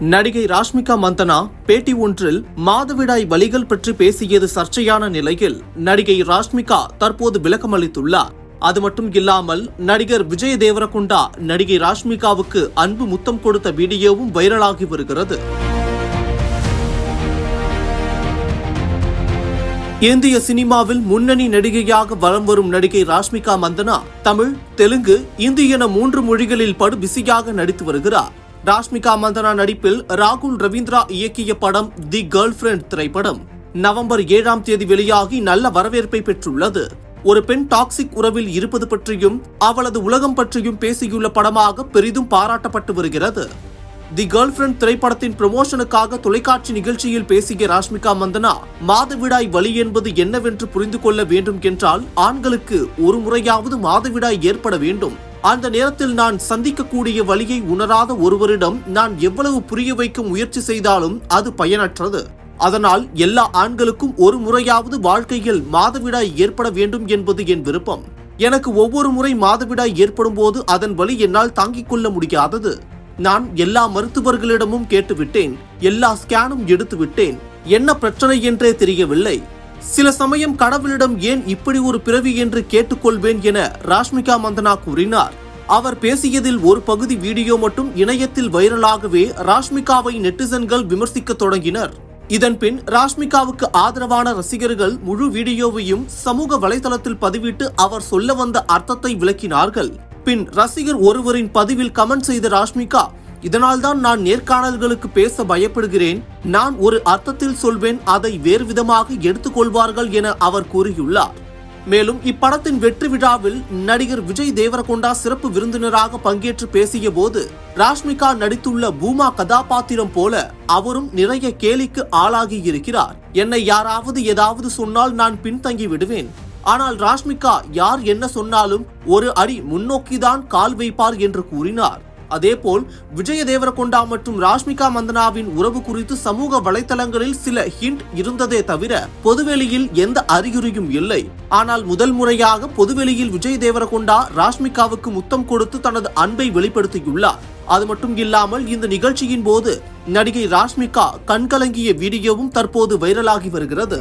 நடிகை ராஷ்மிகா மந்தனா பேட்டி ஒன்றில் மாதவிடாய் வலிகள் பற்றி பேசியது சர்ச்சையான நிலையில் நடிகை ராஷ்மிகா தற்போது விளக்கமளித்துள்ளார் அது மட்டும் இல்லாமல் நடிகர் விஜய் தேவரகுண்டா நடிகை ராஷ்மிகாவுக்கு அன்பு முத்தம் கொடுத்த வீடியோவும் வைரலாகி வருகிறது. இந்திய சினிமாவில் முன்னணி நடிகையாக வலம் வரும் நடிகை ராஷ்மிகா மந்தனா தமிழ் தெலுங்கு இந்தி என மூன்று மொழிகளில் படு பிஸியாக நடித்து வருகிறார். ராஷ்மிகா மந்தனா நடிப்பில் ராகுல் ரவீந்திரா இயக்கிய படம் தி கேர்ள் ஃபிரெண்ட் திரைப்படம். நவம்பர் ஏழாம் தேதி வெளியாகி நல்ல வரவேற்பை பெற்றுள்ளது. ஒரு பெண் டாக்ஸிக் உறவில் இருப்பது பற்றியும் அவளது உலகம் பற்றியும் பேசியுள்ள படமாக பெரிதும் பாராட்டப்பட்டு வருகிறது. தி கேர்ள் ஃபிரெண்ட் திரைப்படத்தின் ப்ரமோஷனுக்காக தொலைக்காட்சி நிகழ்ச்சியில் பேசிய ராஷ்மிகா மந்தனா மாதவிடாய் வலி என்பது என்னவென்று புரிந்து கொள்ள வேண்டும் என்றால் ஆண்களுக்கு ஒரு முறையாவது மாதவிடாய் ஏற்பட வேண்டும். அந்த நேரத்தில் நான் சந்திக்கக்கூடிய வழியை உணராத ஒருவரிடம் நான் எவ்வளவு புரிய வைக்க முயற்சி செய்தாலும் அது பயனற்றது. அதனால் எல்லா ஆண்களுக்கும் ஒரு முறையாவது வாழ்க்கையில் மாதவிடாய் ஏற்பட வேண்டும் என்பது என் விருப்பம். எனக்கு ஒவ்வொரு முறை மாதவிடாய் ஏற்படும் போது அதன் வழி என்னால் தாங்கிக் கொள்ள முடியாதது. நான் எல்லா மருத்துவர்களிடமும் கேட்டுவிட்டேன். எல்லா ஸ்கேனும் எடுத்து விட்டேன் என்ன பிரச்சனை என்றே தெரியவில்லை. சில சமயம் கடவுளிடம் ஏன் இப்படி ஒரு பிறவி என்று கேட்டுக்கொள்வேன் என ராஷ்மிகா மந்தனா கூறினார். அவர் பேசியதில் ஒரு பகுதி வீடியோ மட்டும் இணையத்தில் வைரலாகவே ராஷ்மிகாவை நெட்டிசன்கள் விமர்சிக்க தொடங்கினர். இதன்பின் ராஷ்மிகாவுக்கு ஆதரவான ரசிகர்கள் முழு வீடியோவையும் சமூக வலைதளத்தில் பதிவிட்டு அவர் சொல்ல வந்த அர்த்தத்தை விளக்கினார்கள். பின் ரசிகர் ஒருவரின் பதிவில் கமெண்ட் செய்த ராஷ்மிகா இதனால்தான் நான் நேர்காணல்களுக்கு பேச பயப்படுகிறேன். நான் ஒரு அர்த்தத்தில் சொல்வேன் அதை வேறு விதமாக எடுத்துக்கொள்வார்கள் என அவர் கூறியுள்ளார். மேலும் இப்படத்தின் வெற்றி விழாவில் நடிகர் விஜய் தேவரகொண்டா சிறப்பு விருந்தினராக பங்கேற்று பேசிய போது ராஷ்மிகா நடித்துள்ள பூமா கதாபாத்திரம் போல அவரும் நிறைய கேலிக்கு ஆளாகி இருக்கிறார் என்னை யாராவது ஏதாவது சொன்னால் நான் பின்தங்கி விடுவேன். ஆனால் ராஷ்மிகா யார் என்ன சொன்னாலும் ஒரு அடி முன்னோக்கிதான் கால் வைப்பார் என்று கூறினார். அதேபோல் விஜய தேவரகொண்டா மற்றும் ராஷ்மிகா மந்தனாவின் உறவு குறித்து சமூக வலைதளங்களில் சில ஹிண்ட் இருந்ததே தவிர பொதுவெளியில் எந்த அறிகுறியும் இல்லை. ஆனால் முதல் முறையாக பொதுவெளியில் விஜய் தேவரகொண்டா ராஷ்மிகாவுக்கு முத்தம் கொடுத்து தனது அன்பை வெளிப்படுத்தியுள்ளார். அது மட்டும் இல்லாமல் இந்த நிகழ்ச்சியின் போது நடிகை ராஷ்மிகா கண்கலங்கிய வீடியோவும் தற்போது வைரலாகி வருகிறது.